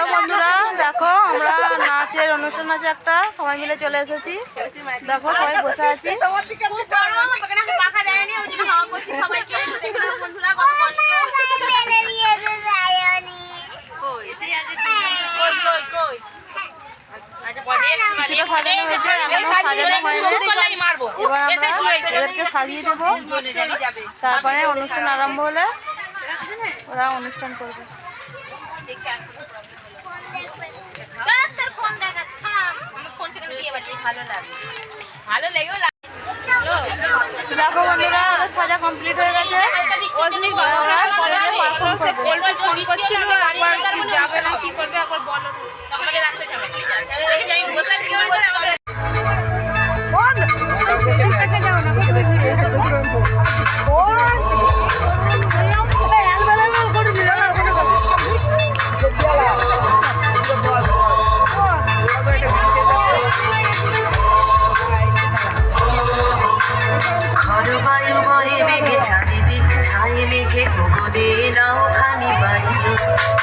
Hello বন্ধুরা দেখো আমরা নাচের অনুষ্ঠান আছে একটা সবাই মিলে চলে এসেছি। দেখো সবাই বসে আছি। সাজানো হয়েছে এখনও সাজানো হয়নি। এবার আমরা এদেরকে সাজিয়ে দেবো। তারপরে অনুষ্ঠান আরম্ভ হলে ওরা অনুষ্ঠান করবে। ভালো লেগেও দেখো বন্ধুরা ওদের সাজা কমপ্লিট হয়ে গেছে। ওরা খর বায়ু বয়ে মেঘে চারিদিক ছাই মেঘে গগনে নাও খানি বাইরে